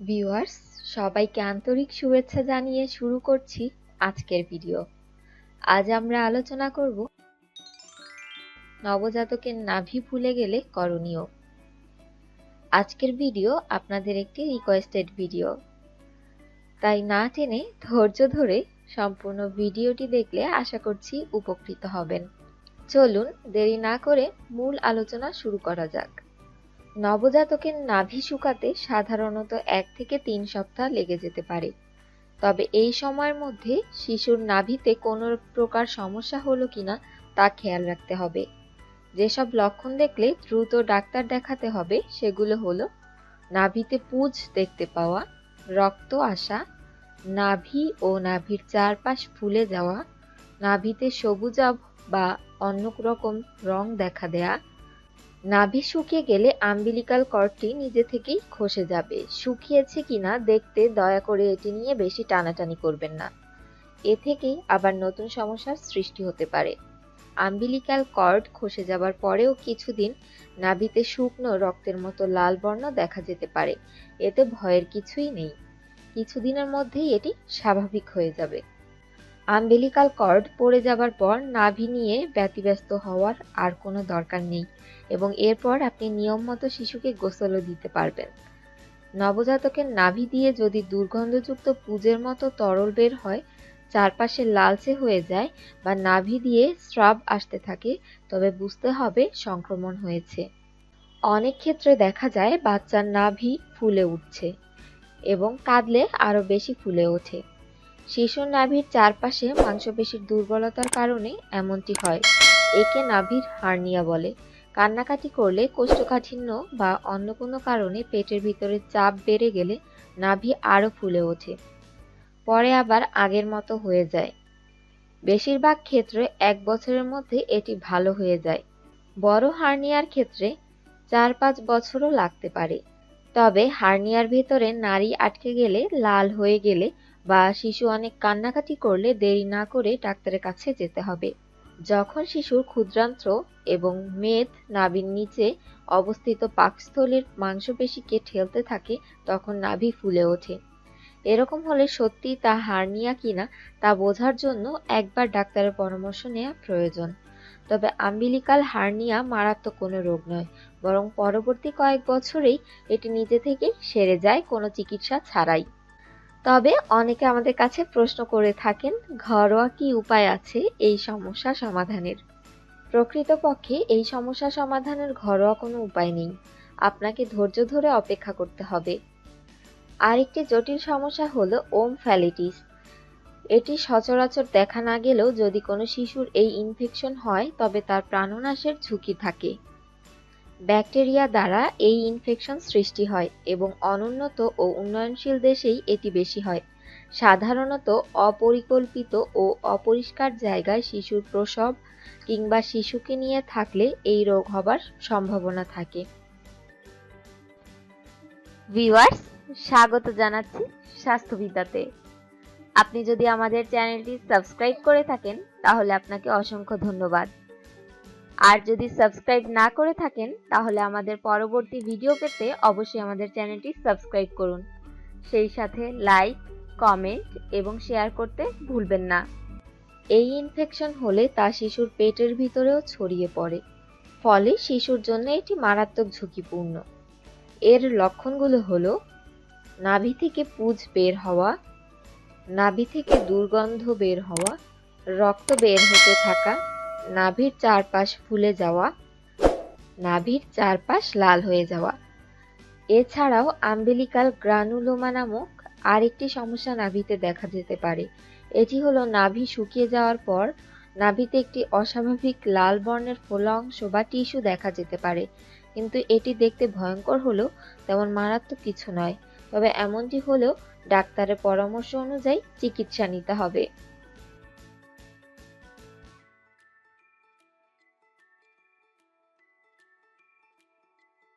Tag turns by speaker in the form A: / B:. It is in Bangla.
A: ভিউয়ার্স, সবাইকে আন্তরিক শুভেচ্ছা জানিয়ে শুরু করছি আজকের ভিডিও। আজ আমরা আলোচনা করব নবজাতকের নাভি ভুলে গেলে করণীয়। আজকের ভিডিও আপনাদের একটি রিকোয়েস্টেড ভিডিও। তাই না টেনে ধৈর্য ধরে সম্পূর্ণ ভিডিওটি দেখলে আশা করছি উপকৃত হবেন। চলুন দেরি না করে মূল আলোচনা শুরু করা যাক। নবজাতকের নাভি শুকাতে সাধারণত এক থেকে তিন সপ্তাহ লেগে যেতে পারে। তবে এই সময়ের মধ্যে শিশুর নাভিতে কোনো প্রকার সমস্যা হলো কিনা তা খেয়াল রাখতে হবে। যেসব লক্ষণ দেখলে দ্রুত ডাক্তার দেখাতে হবে সেগুলো হলো নাভিতে পুজ দেখতে পাওয়া, রক্ত আসা, নাভি ও নাভির চারপাশ ফুলে যাওয়া, নাভিতে সবুজাভ বা অন্য রকম রং দেখা দেয়া নাভি শুকিয়ে গেলে আম্বিলিকাল কর্ডটি নিজে থেকেই খসে যাবে। শুকিয়েছে কিনা দেখতে দয়া করে এটি নিয়ে বেশি টানাটানি করবেন না। এ থেকেই আবার নতুন সমস্যার সৃষ্টি হতে পারে। আম্বিলিকাল কর্ড খসে যাবার পরেও কিছুদিন নাভিতে শুকনো রক্তের মতো লাল বর্ণ দেখা যেতে পারে। এতে ভয়ের কিছুই নেই। কিছুদিনের মধ্যেই এটি স্বাভাবিক হয়ে যাবে। আম্বিলিকাল কর্ড পড়ে যাবার পর নাভি নিয়ে ব্যতিব্যস্ত হওয়ার আর কোনো দরকার নেই এবং এরপর আপনি নিয়ম মতো শিশুকে গোসলও দিতে পারবেন। নবজাতকের নাভি দিয়ে যদি দুর্গন্ধযুক্ত পুজের মতো তরল বের হয়, চারপাশে লালচে হয়ে যায় বা নাভি দিয়ে স্রাব আসতে থাকে, তবে বুঝতে হবে সংক্রমণ হয়েছে। অনেক ক্ষেত্রে দেখা যায় বাচ্চার নাভি ফুলে উঠছে এবং কাঁদলে আরও বেশি ফুলে ওঠে। শিশুর নাভির চারপাশে মাংসপেশির দুর্বলতার কারণে এমনটি হয়। একে নাভির হার্নিয়া বলে। কান্নাকাটি করলে কোষ্ঠকাঠিন্য বা অন্য কোনো কারণে পেটের ভিতরে চাপ বেড়ে গেলে নাভি আরও ফুলে ওঠে। পরে আবার আগের মতো হয়ে যায়। বেশিরভাগ ক্ষেত্রে এক বছরের মধ্যে এটি ভালো হয়ে যায়। বড় হার্নিয়ার ক্ষেত্রে চার পাঁচ বছরও লাগতে পারে। তবে হার্নিয়ার ভেতরে নাড়ি আটকে গেলে, লাল হয়ে গেলে বা শিশু অনেক কান্নাকাটি করলে দেরি না করে ডাক্তারের কাছে যেতে হবে। যখন শিশুর ক্ষুদ্রান্ত্র এবং মেদ নাভির নিচে অবস্থিত পাকস্থলীর মাংসপেশিকে ঠেলতে থাকে, তখন নাভি ফুলে ওঠে। এরকম হলে সত্যি তা হার্নিয়া কিনা তা বোঝার জন্য একবার ডাক্তারের পরামর্শ নেওয়া প্রয়োজন। তবে আম্বিলিকাল হার্নিয়া মারাত্মক কোনো রোগ নয়, বরং পরবর্তী কয়েক বছরেই এটি নিজে থেকেই সেরে যায়, কোনো চিকিৎসা ছাড়াই। তবে অনেকে আমাদের কাছে প্রশ্ন করে থাকেন, ঘরোয়া কি উপায় আছে এই সমস্যা সমাধানের? প্রকৃতপক্ষে এই সমস্যা সমাধানের ঘরোয়া কোনো উপায় নেই। আপনাকে ধৈর্য ধরে অপেক্ষা করতে হবে। আরেকটি জটিল সমস্যা হলো ওম ফ্যালিটিস। এটি সচরাচর দেখা না গেলেও যদি কোনো শিশুর এই ইনফেকশন হয়, তবে তার প্রাণনাশের ঝুঁকি থাকে। ব্যাকটেরিয়া দ্বারা এই ইনফেকশন সৃষ্টি হয় এবং অনুন্নত ও উন্নয়নশীল দেশেই এটি বেশি হয়। সাধারণত অপরিকল্পিত ও অপরিষ্কার জায়গায় শিশুর প্রসব কিংবা শিশুকে নিয়ে থাকলে এই রোগ হবার সম্ভাবনা থাকে। ভিউয়ার্স, স্বাগত জানাচ্ছি স্বাস্থ্যবিদ্যাতে। আপনি যদি আমাদের চ্যানেলটি সাবস্ক্রাইব করে থাকেন, তাহলে আপনাকে অসংখ্য ধন্যবাদ। আর যদি সাবস্ক্রাইব না করে থাকেন, তাহলে আমাদের পরবর্তী ভিডিও পেতে অবশ্যই আমাদের চ্যানেলটি সাবস্ক্রাইব করুন। সেই সাথে লাইক, কমেন্ট এবং শেয়ার করতে ভুলবেন না। এই ইনফেকশন হলে তা শিশুর পেটের ভিতরেও ছড়িয়ে পড়ে। ফলে শিশুর জন্য এটি মারাত্মক ঝুঁকিপূর্ণ। এর লক্ষণগুলো হলো নাভি থেকে পুজ বের হওয়া, নাভি থেকে দুর্গন্ধ বের হওয়া, রক্ত বের হতে থাকা নাভির চারপাশ ফুলে যাওয়া, নাভির চারপাশ লাল হয়ে যাওয়া। এছাড়াও আম্বিলিকাল গ্রানুলোমা নামক আরেকটি সমস্যা নাভিতে দেখা যেতে পারে। এটি হলো নাভি শুকিয়ে যাওয়ার পর নাভিতে একটি অস্বাভাবিক লাল বর্ণের ফোলা অংশ বা টিস্যু দেখা যেতে পারে। কিন্তু এটি দেখতে ভয়ঙ্কর হলেও তেমন মারাত্মক কিছু নয়। তবে এমনটি হলেও ডাক্তারের পরামর্শ অনুযায়ী চিকিৎসা নিতে হবে।